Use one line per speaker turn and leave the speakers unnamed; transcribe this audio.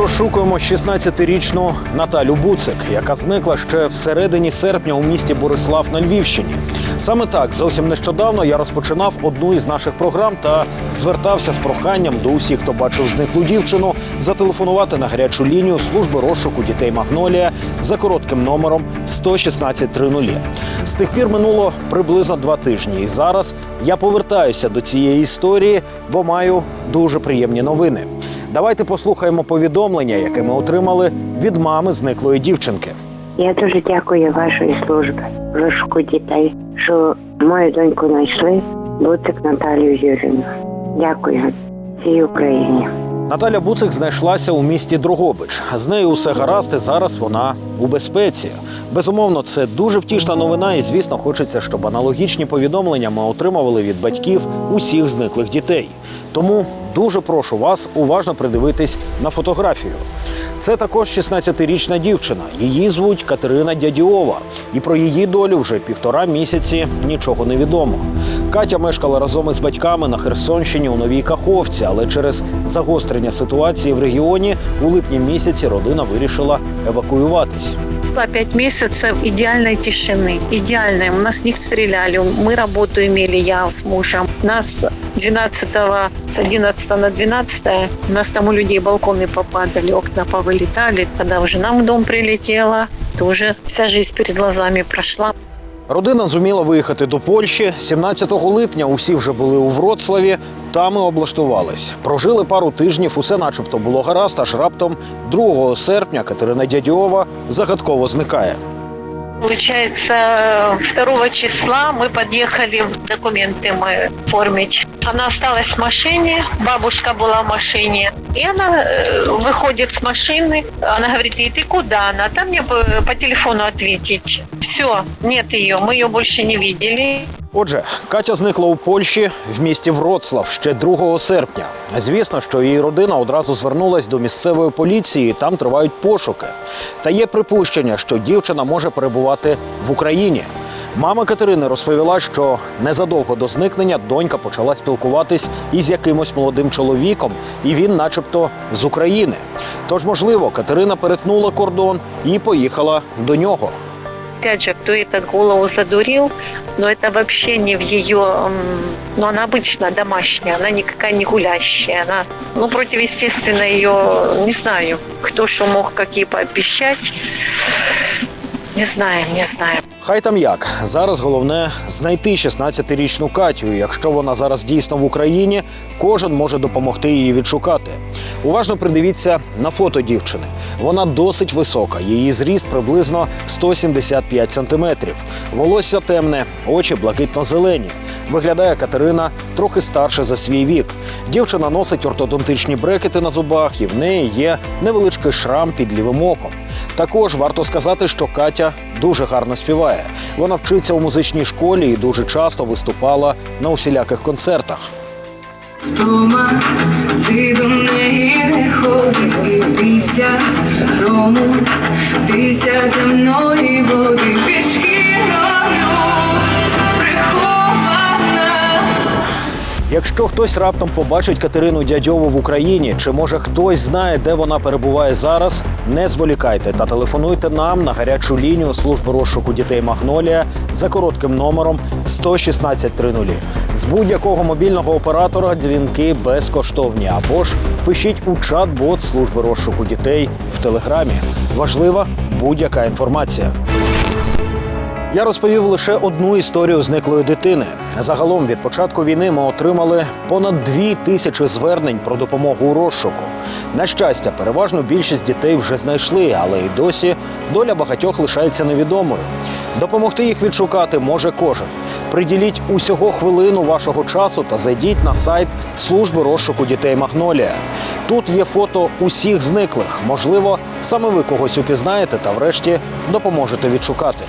розшукуємо 16-річну Наталю Буцик, яка зникла ще всередині серпня у місті Борислав на Львівщині. Саме так зовсім нещодавно я розпочинав одну із наших програм та звертався з проханням до усіх, хто бачив зниклу дівчину, зателефонувати на гарячу лінію служби розшуку дітей Магнолія за коротким номером 11630. З тих пір минуло приблизно два тижні, і зараз я повертаюся до цієї історії, бо маю дуже приємні новини. Давайте послухаємо повідомлення, яке ми отримали від мами зниклої дівчинки.
Я дуже дякую вашої службі розшуку дітей, що мою доньку знайшли, Буцик Наталію Юрівну. Дякую всій Україні.
Наталя Буцик знайшлася у місті Дрогобич. З нею усе гаразд, і зараз вона у безпеці. Безумовно, це дуже втішна новина, і звісно, хочеться, щоб аналогічні повідомлення ми отримували від батьків усіх зниклих дітей. Тому дуже прошу вас уважно придивитись на фотографію. Це також 16-річна дівчина. Її звуть Катерина Дядіова, і про її долю вже півтора місяці нічого не відомо. Катя мешкала разом із батьками на Херсонщині у Новій Каховці, але через загострення ситуації в регіоні у липні місяці родина вирішила евакуюватись.
Было пять месяцев идеальной тишины. Идеальной. У нас не стреляли. Мы работу имели, я с мужем. Нас 12 с 11 на 12 у нас там у людей балконы попадали, окна повылетали. Когда уже нам в дом прилетело, то вся жизнь перед глазами прошла.
Родина зуміла виїхати до Польщі. 17 липня усі вже були у Вроцлаві. Там і облаштувались. Прожили пару тижнів, усе начебто було гаразд, аж раптом 2 серпня Катерина Дядіова загадково зникає.
Получается, 2 числа мы подъехали, документы мы оформить. Она осталась в машине, бабушка была в машине. И она э, выходит с машины, она говорит, и ты куда? Она там мне по, по телефону ответить. Все, нет ее, мы ее больше не видели.
Отже, Катя зникла у Польщі в місті Вроцлав ще 2 серпня. Звісно, що її родина одразу звернулась до місцевої поліції. Там тривають пошуки. Та є припущення, що дівчина може перебувати в Україні. Мама Катерини розповіла, що незадовго до зникнення донька почала спілкуватись із якимось молодим чоловіком, і він, начебто, з України. Тож, можливо, Катерина перетнула кордон і поїхала до нього
Опять же, кто этот голову задурил, но это вообще не в ее... м, Ну, она обычно домашняя, она никакая не гулящая. Она, ну, противоестественно ее, не знаю, кто что мог какие пообещать. Не знаю, не знаю.
Хай там як зараз головне знайти 16-річну Катю. Якщо вона зараз дійсно в Україні, кожен може допомогти її відшукати. Уважно придивіться на фото дівчини. Вона досить висока. Її зріст приблизно 175 сантиметрів. Волосся темне, очі блакитно-зелені. Виглядає Катерина трохи старше за свій вік. Дівчина носить ортодонтичні брекети на зубах, і в неї є невеличкий шрам під лівим оком. Також варто сказати, що Катя дуже гарно співає. Вона вчиться у музичній школі і дуже часто виступала на усіляких концертах.
Вдома ти до неї не ходи і бійся грому, бійся темної
Якщо хтось раптом побачить Катерину Дядьову в Україні, чи може хтось знає, де вона перебуває зараз, не зволікайте та телефонуйте нам на гарячу лінію служби розшуку дітей Магнолія за коротким номером 11630. З будь-якого мобільного оператора дзвінки безкоштовні або ж пишіть у чат-бот служби розшуку дітей в телеграмі. Важлива будь-яка інформація. Я розповів лише одну історію зниклої дитини. Загалом від початку війни ми отримали понад дві тисячі звернень про допомогу у розшуку. На щастя, переважну більшість дітей вже знайшли, але й досі доля багатьох лишається невідомою. Допомогти їх відшукати може кожен. Приділіть усього хвилину вашого часу та зайдіть на сайт служби розшуку дітей Магнолія. Тут є фото усіх зниклих. Можливо, саме ви когось упізнаєте та врешті допоможете відшукати.